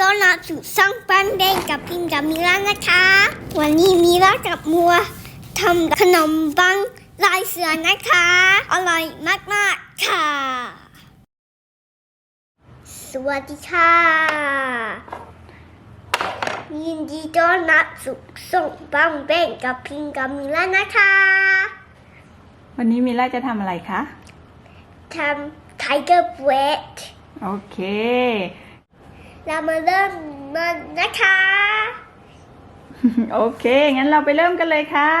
ต้อนรับสู่ช่องปั้นเด้งกับพิมกับมิล่านะคะ วันนี้มิล่ากับมัวทำขนมปังลายเสือนะคะ อร่อยมากๆค่ะ สวัสดีค่ะยินดีต้อนรับสู่ช่องปั้นเด้งกับพิมกับมิล่านะคะ วันนี้มิล่าจะทำอะไรคะทำ Tiger Bread โอเค เรามาเริ่มมันนะคะ โอเค งั้นเราไปเริ่มกันเลยค่ะ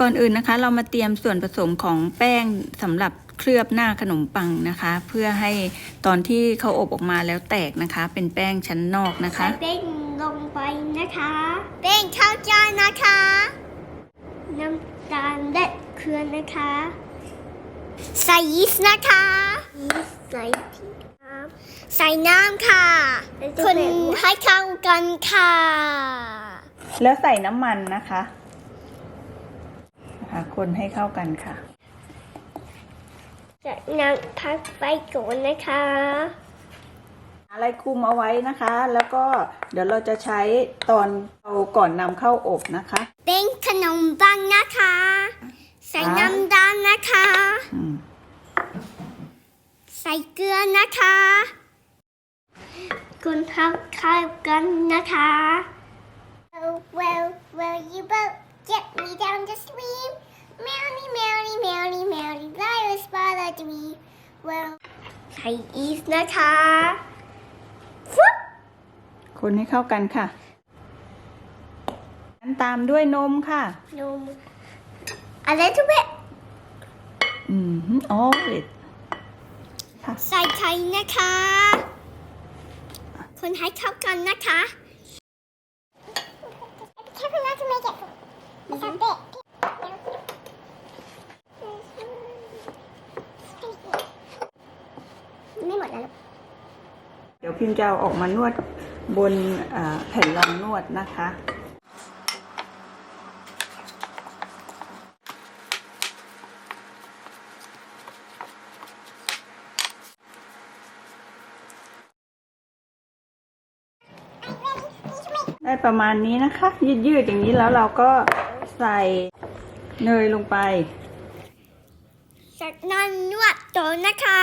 ก่อนอื่นนะคะ เรามาเตรียมส่วนผสมของแป้งสำหรับเคลือบหน้าขนมปังนะคะ เพื่อให้ตอนที่เขาอบออกมาแล้วแตกนะคะ เป็นแป้งชั้นนอกนะใส่คะแป้งลงไปนะคะ แป้งข้าวเจ้านะคะ น้ำตาลและเกลือนะคะ ใส่ยีสต์นะคะยีสต์ใส่ที่น้ำ ใส่น้ำค่ะ คนให้เข้ากันค่ะ แล้วใส่น้ำมันนะคะนะคะคนให้เข้ากันค่ะจากนั้นพักไว้ก่อนนะคะ อะไรคลุมเอาไว้นะคะ แล้วก็เดี๋ยวเราจะใช้ตอนเอาก่อนนำเข้าอบนะคะ เป็นขนมปังนะคะ ใส่น้ำตาลนะคะอืม ใส่เกลือนะคะคนทักเข้ากันนะคะ Well, well, well, you both get me down the stream. Merrily, merrily, merrily, merrily, virus followed me. Well, ใส่อีสต์นะคะฟึ๊บคนให้เข้ากันค่ะงั้นตามด้วยนมค่ะ นม A little bit อืมอ๋อเด็ดค่ะ ใส่ไข่นะคะ คนให้เข้ากันนะคะ Careful not to make it so big. ไม่หมดแล้ว เดี๋ยวพิมพ์จะเอาออกมานวดบนอ่าแผ่นรองนวดนะคะ ได้ประมาณนี้นะคะ ยืดๆอย่างนี้แล้วเราก็ใส่เนยลงไปจากนั้นนวดโจนนะคะ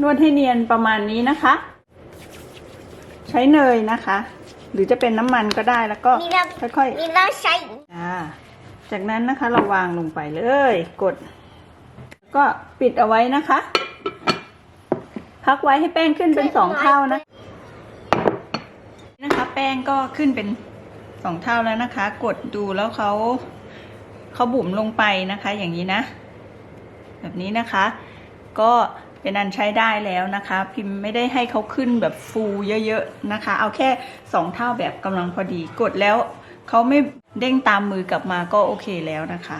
นวดให้เนียนประมาณนี้นะคะ ใช้เนยนะคะ หรือจะเป็นน้ำมันก็ได้แล้วก็นี่เราค่อยนี่เราใช้ๆอ่าจากนั้นนะคะเราวางลงไปเลย กด ก็ปิดเอาไว้นะคะ พักไว้ให้แป้งขึ้นเป็นสองเท่านะนะคะ แป้งก็ขึ้นเป็นสองเท่าแล้วนะคะ กดดูแล้วเขาเขาบุ๋มลงไปนะคะ อย่างนี้นะ แบบนี้นะคะ ก็ เป็นอันใช้ได้แล้วนะคะ พิมพ์ไม่ได้ให้เขาขึ้นแบบฟูเยอะๆนะคะ เอาแค่สองเท่าแบบกำลังพอดีกดแล้วเขาไม่เด้งตามมือกลับมาก็โอเคแล้วนะคะ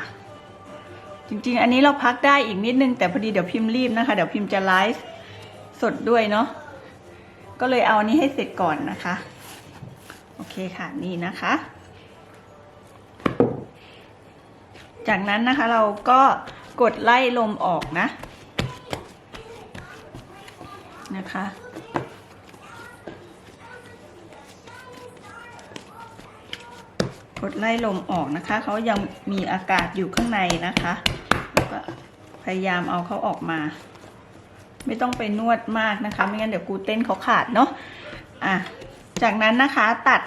จริงๆ อันนี้เราพักได้อีกนิดนึงแต่พอดีเดี๋ยวพิมพ์รีบนะคะ เดี๋ยวพิมพ์จะไลฟ์สดด้วยเนาะก็เลยเอานนี้ให้เสร็จก่อนนะคะ โอเคค่ะนี่นะคะ จากนั้นนะคะเราก็กดไล่ลมออกนะ นะคะ กดไล่ลมออกนะคะ เขายังมีอากาศอยู่ข้างในนะคะแล้วก็พยายามเอาเขาออกมา ไม่ต้องไปนวดมากนะคะ ไม่งั้นเดี๋ยวกูเต้นเขาขาดเนาะอะจากนั้นนะคะตัด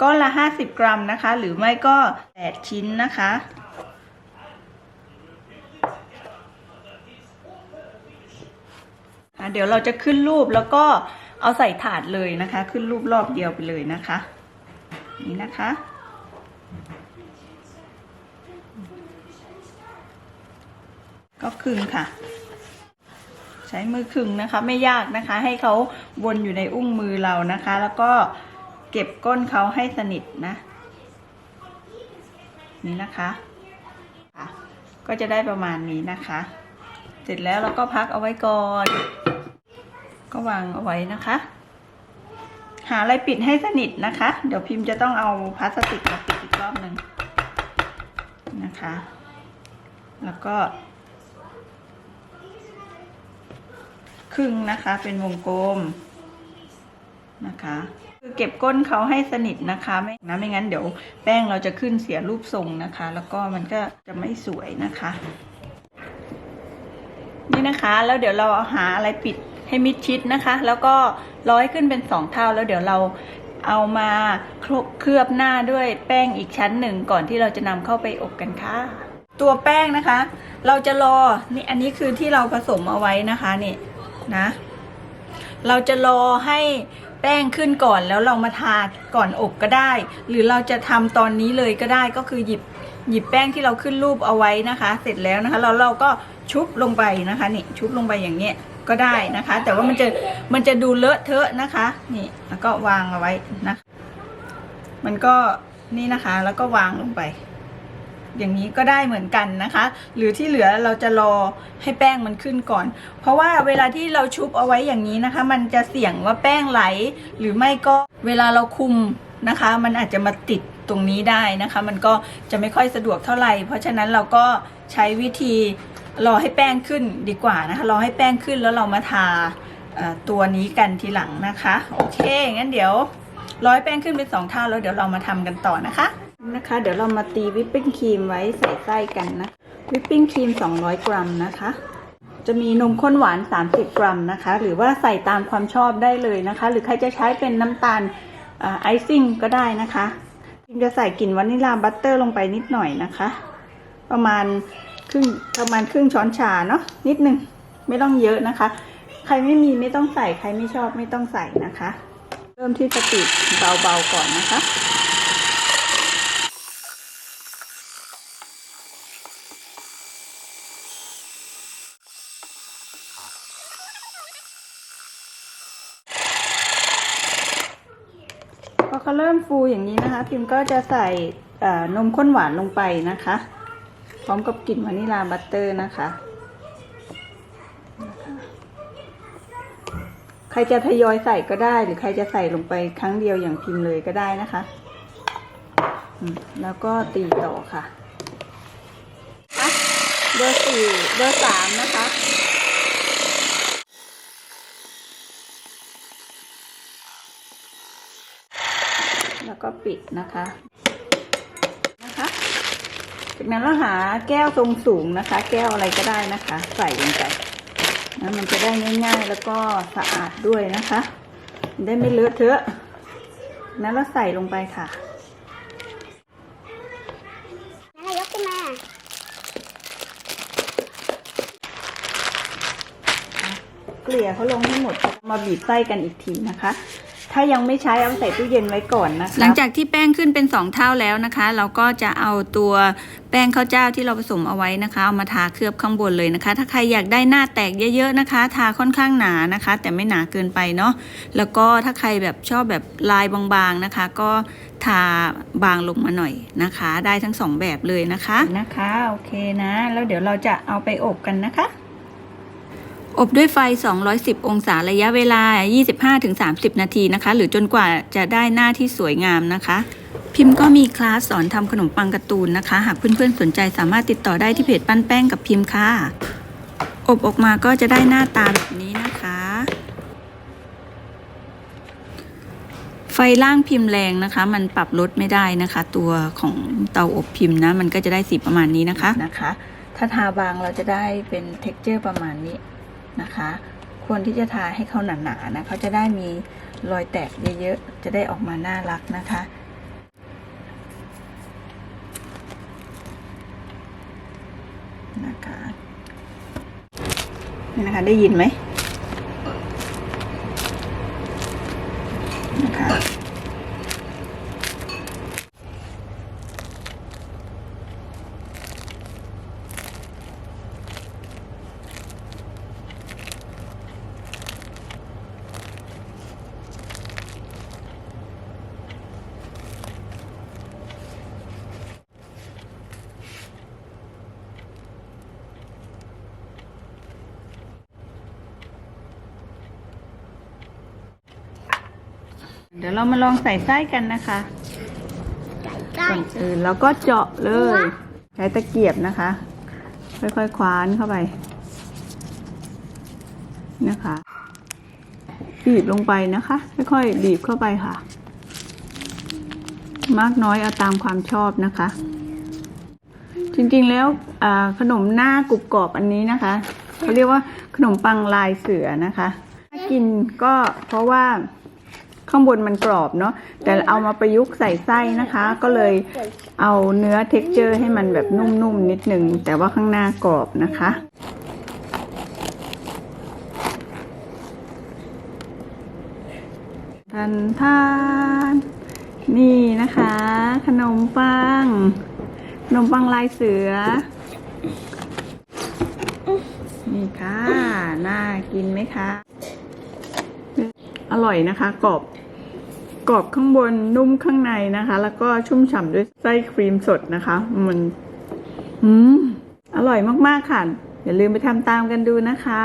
ก้อนละ 50 กรัมนะคะ หรือไม่ก็ 8 ชิ้นนะคะ อะ เดี๋ยวเราจะขึ้นรูปแล้วก็เอาใส่ถาดเลยนะคะ ขึ้นรูปรอบเดียวไปเลยนะคะ นี่นะคะ ก็คึงค่ะ ใช้มือขึงนะคะ ไม่ยากนะคะ ให้เขาวนอยู่ในอุ้งมือเรานะคะ แล้วก็เก็บก้นเขาให้สนิทนะ นี่นะคะ ก็จะได้ประมาณนี้นะคะ เสร็จแล้วเราก็พักเอาไว้ก่อน ก็วางเอาไว้นะคะ หาอะไรปิดให้สนิทนะคะ เดี๋ยวพิมพ์จะต้องเอาพลาสติกมาปิดอีกรอบหนึ่งนะคะ แล้วก็ ครึ่งนะคะเป็นวงกลมนะคะคือเก็บก้นเขาให้สนิทนะคะไม่นะไม่งั้นเดี๋ยวแป้งเราจะขึ้นเสียรูปทรงนะคะ แล้วก็มันก็จะไม่สวยนะคะ นี่นะคะ แล้วเดี๋ยวเราเอาหาอะไรปิดให้มิดชิดนะคะ แล้วก็ร้อยขึ้นเป็นสองเท่า แล้วเดี๋ยวเราเอามาคลุกเคลือบหน้าด้วยแป้งอีกชั้นหนึ่งก่อนที่เราจะนำเข้าไปอบกันค่ะ ตัวแป้งนะคะ เราจะรอนี่อันนี้คือที่เราผสมเอาไว้นะคะนี่นะ เราจะรอให้แป้งขึ้นก่อนแล้วเรามาทาก่อนอบก็ได้ หรือเราจะทำตอนนี้เลยก็ได้ก็คือหยิบหยิบแป้งที่เราขึ้นรูปเอาไว้นะคะ เสร็จแล้วนะคะแล้วเราก็ ชุบลงไปนะคะนี่ชุบลงไปอย่างเงี้ยก็ได้นะคะ แต่ว่ามันจะมันจะดูเลอะเทอะนะคะนี่แล้วก็วางเอาไว้นะคะมันก็นี่นะคะแล้วก็วางลงไป อย่างนี้ก็ได้เหมือนกันนะคะ หรือที่เหลือเราจะรอให้แป้งมันขึ้นก่อน เพราะว่าเวลาที่เราชุบเอาไว้อย่างนี้นะคะ มันจะเสี่ยงว่าแป้งไหล หรือไม่ก็เวลาเราคุมนะคะ มันอาจจะมาติดตรงนี้ได้นะคะ มันก็จะไม่ค่อยสะดวกเท่าไหร่ เพราะฉะนั้นเราก็ใช้วิธี รอให้แป้งขึ้นดีกว่านะคะ รอให้แป้งขึ้นแล้วเรามาทาตัวนี้กันทีหลังนะคะ โอเค งั้นเดี๋ยวร้อยแป้งขึ้นเป็นสองเท่าแล้วเดี๋ยวเรามาทำกันต่อนะคะ นะคะ เดี๋ยวเรามาตีวิปปิ้งครีมไว้ใส่ไส้กันนะ วิปปิ้งครีม 200 กรัมนะคะ จะมีนมข้นหวาน 30 กรัมนะคะ หรือว่าใส่ตามความชอบได้เลยนะคะ หรือใครจะใช้เป็นน้ำตาลไอซิ่งก็ได้นะคะพิมจะใส่กลิ่นวานิลลาบัตเตอร์ลงไปนิดหน่อยนะคะ ประมาณ รึ่งประมาณครึ่งช้อนชาเนาะนิดนึงไม่ต้องเยอะนะคะ ใครไม่มีไม่ต้องใส่ใครไม่ชอบไม่ต้องใส่นะคะ เริ่มที่สปีดเบาๆก่อนนะคะพอเขาเริ่มฟูอย่างนี้นะคะ พิมก็จะใส่นมข้นหวานลงไปนะคะ พร้อมกับกลิ่นวานิลาบัตเตอร์นะคะ ใครจะทยอยใส่ก็ได้ หรือใครจะใส่ลงไปครั้งเดียวอย่างพิมพ์เลยก็ได้นะคะ แล้วก็ตีต่อค่ะ เบอร์สี่เบอร์สามนะคะแล้วก็ปิดนะคะ จากนั้นเราหาแก้วทรงสูงนะคะ แก้วอะไรก็ได้นะคะ ใส่ลงไปนะมันจะได้ง่าย ๆ แล้วก็สะอาดด้วยนะคะ ได้ไม่เลอะเทอะนั้นเราใส่ลงไปค่ะแล้วเรายกขึ้นมาเกลี่ยเขาลงให้หมดมาบีบไส้กันอีกทีนะคะ ถ้ายังไม่ใช้เอาใส่ตู้เย็นไว้ก่อนนะคะหลังจากที่แป้งขึ้นเป็น2เท่าแล้วนะคะ เราก็จะเอาตัวแป้งข้าวเจ้าที่เราผสมเอาไว้นะคะ เอามาทาเคลือบข้างบนเลยนะคะ ถ้าใครอยากได้หน้าแตกเยอะๆนะคะ ทาค่อนข้างหนานะคะ แต่ไม่หนาเกินไปเนาะแล้วก็ถ้าใครแบบชอบแบบลายบางๆนะคะ ก็ทาบางลงมาหน่อยนะคะ ได้ทั้งสองแบบเลยนะคะนะคะโอเคนะ แล้วเดี๋ยวเราจะเอาไปอบกันนะคะ อบด้วยไฟ 210 องศาระยะเวลา 25-30 นาทีนะคะ หรือจนกว่าจะได้หน้าที่สวยงามนะคะ พิมพ์ก็มีคลาสสอนทำขนมปังการ์ตูนนะคะ หากเพื่อนๆสนใจสามารถติดต่อได้ที่เพจปั้นแป้งกับพิมพ์ค่ะ อบออกมาก็จะได้หน้าตาแบบนี้นะคะ ไฟล่างพิมพ์แรงนะคะ มันปรับลดไม่ได้นะคะ ตัวของเตาอบพิมพ์นะ มันก็จะได้สีประมาณนี้นะคะนะคะ ถ้าทาบางเราจะได้เป็น t e x t อร์ประมาณนี้ นะคะ ควรที่จะทาให้เขาหนาๆนะเขาจะได้มีรอยแตกเยอะๆ จะได้ออกมาน่ารักนะคะ นะคะนี่นะคะได้ยินไหมนะคะ เดี๋ยวเรามาลองใส่ไส้กันนะคะไก่ไก่ก่อนอื่นเราก็เจาะเลยว้าใช้ตะเกียบนะคะ ค่อยๆคว้านเข้าไปนะคะบีบลงไปนะคะ ค่อยๆบีบเข้าไปค่ะ มากน้อยเอาตามความชอบนะคะ จริงๆแล้วอ่าขนมหน้ากรุบกรอบอันนี้นะคะเขาเรียกว่าขนมปังลายเสือนะคะถ้ากินก็เพราะว่า ข้างบนมันกรอบเนาะแต่เอามาประยุกต์ใส่ไส้นะคะ ก็เลยเอาเนื้อเท็กเจอร์ ให้มันแบบนุ่มๆนิดนึง แต่ว่าข้างหน้ากรอบนะคะทันทานนี่นะคะ ขนมปัง ขนมปังลายเสือ นี่ค่ะ น่ากินไหมคะ อร่อยนะคะ กรอบกรอบข้างบนนุ่มข้างในนะคะ แล้วก็ชุ่มฉ่ำด้วยไส้ครีมสดนะคะ มันอืมอร่อยมากๆค่ะ อย่าลืมไปทำตามกันดูนะคะ